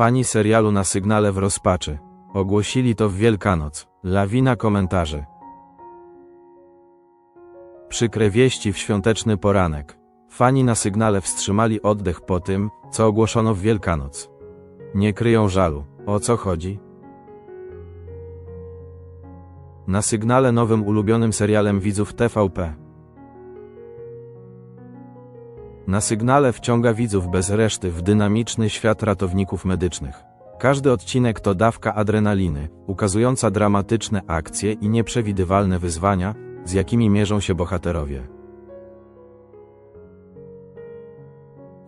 Fani serialu na sygnale w rozpaczy. Ogłosili to w Wielkanoc. Lawina komentarzy. Przykre wieści w świąteczny poranek. Fani na sygnale wstrzymali oddech po tym, co ogłoszono w Wielkanoc. Nie kryją żalu. O co chodzi? Na sygnale nowym ulubionym serialem widzów TVP. Na sygnale wciąga widzów bez reszty w dynamiczny świat ratowników medycznych. Każdy odcinek to dawka adrenaliny, ukazująca dramatyczne akcje i nieprzewidywalne wyzwania, z jakimi mierzą się bohaterowie.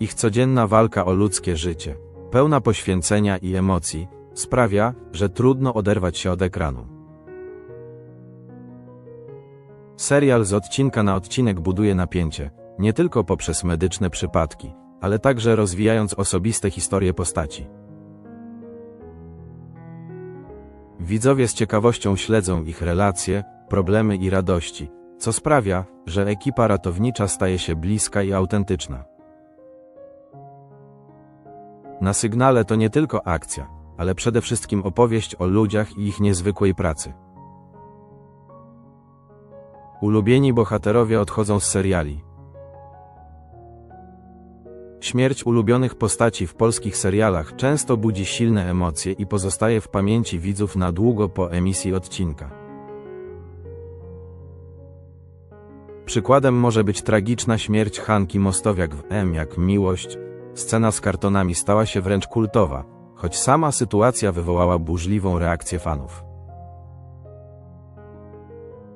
Ich codzienna walka o ludzkie życie, pełna poświęcenia i emocji, sprawia, że trudno oderwać się od ekranu. Serial z odcinka na odcinek buduje napięcie, nie tylko poprzez medyczne przypadki, ale także rozwijając osobiste historie postaci. Widzowie z ciekawością śledzą ich relacje, problemy i radości, co sprawia, że ekipa ratownicza staje się bliska i autentyczna. Na sygnale to nie tylko akcja, ale przede wszystkim opowieść o ludziach i ich niezwykłej pracy. Ulubieni bohaterowie odchodzą z seriali. Śmierć ulubionych postaci w polskich serialach często budzi silne emocje i pozostaje w pamięci widzów na długo po emisji odcinka. Przykładem może być tragiczna śmierć Hanki Mostowiak w M jak Miłość. Scena z kartonami stała się wręcz kultowa, choć sama sytuacja wywołała burzliwą reakcję fanów.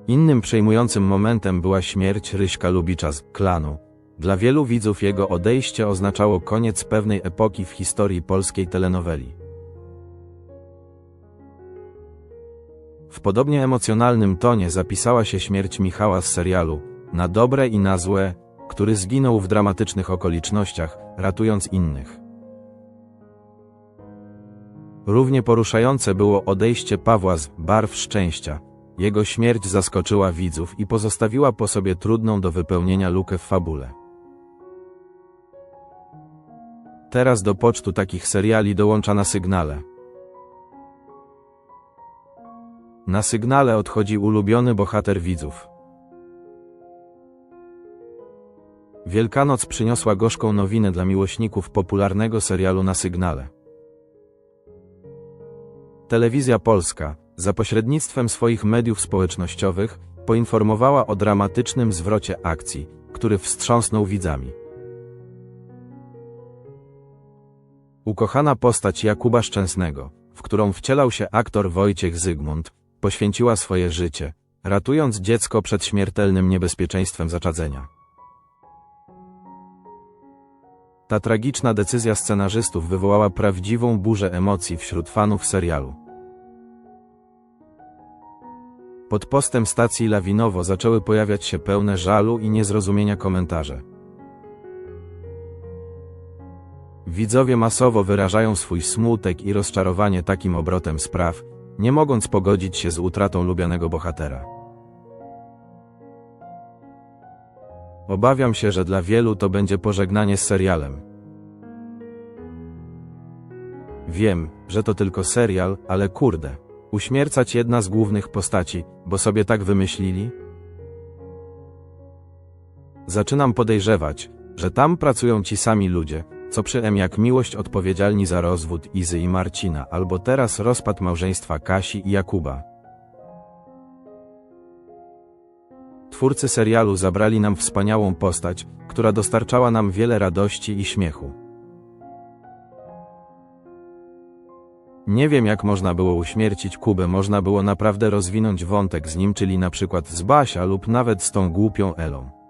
Innym przejmującym momentem była śmierć Ryśka Lubicza z klanu. Dla wielu widzów jego odejście oznaczało koniec pewnej epoki w historii polskiej telenoweli. W podobnie emocjonalnym tonie zapisała się śmierć Michała z serialu Na dobre i na złe, który zginął w dramatycznych okolicznościach, ratując innych. Równie poruszające było odejście Pawła z Barw Szczęścia. Jego śmierć zaskoczyła widzów i pozostawiła po sobie trudną do wypełnienia lukę w fabule. Teraz do pocztu takich seriali dołącza na sygnale. Na sygnale odchodzi ulubiony bohater widzów. Wielkanoc przyniosła gorzką nowinę dla miłośników popularnego serialu na sygnale. Telewizja Polska, za pośrednictwem swoich mediów społecznościowych, poinformowała o dramatycznym zwrocie akcji, który wstrząsnął widzami. Ukochana postać Jakuba Szczęsnego, w którą wcielał się aktor Wojciech Zygmunt, poświęciła swoje życie, ratując dziecko przed śmiertelnym niebezpieczeństwem zaczadzenia. Ta tragiczna decyzja scenarzystów wywołała prawdziwą burzę emocji wśród fanów serialu. Pod postem stacji Lawinowo zaczęły pojawiać się pełne żalu i niezrozumienia komentarze. Widzowie masowo wyrażają swój smutek i rozczarowanie takim obrotem spraw, nie mogąc pogodzić się z utratą lubianego bohatera. Obawiam się, że dla wielu to będzie pożegnanie z serialem. Wiem, że to tylko serial, ale kurde. Uśmiercać jedna z głównych postaci, bo sobie tak wymyślili? Zaczynam podejrzewać, że tam pracują ci sami ludzie, co przy M jak miłość odpowiedzialni za rozwód Izy i Marcina, albo teraz rozpad małżeństwa Kasi i Jakuba. Twórcy serialu zabrali nam wspaniałą postać, która dostarczała nam wiele radości i śmiechu. Nie wiem jak można było uśmiercić Kubę, można było naprawdę rozwinąć wątek z nim, czyli na przykład z Basia lub nawet z tą głupią Elą.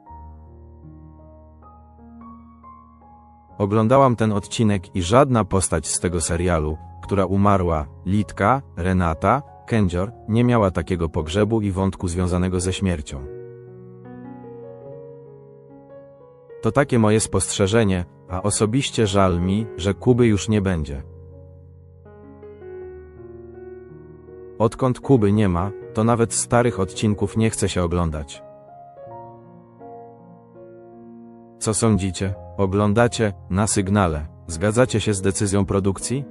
Oglądałam ten odcinek i żadna postać z tego serialu, która umarła, Litka, Renata, Kędzior, nie miała takiego pogrzebu i wątku związanego ze śmiercią. To takie moje spostrzeżenie, a osobiście żal mi, że Kuby już nie będzie. Odkąd Kuby nie ma, to nawet starych odcinków nie chce się oglądać. Co sądzicie? Oglądacie na sygnale. Zgadzacie się z decyzją produkcji?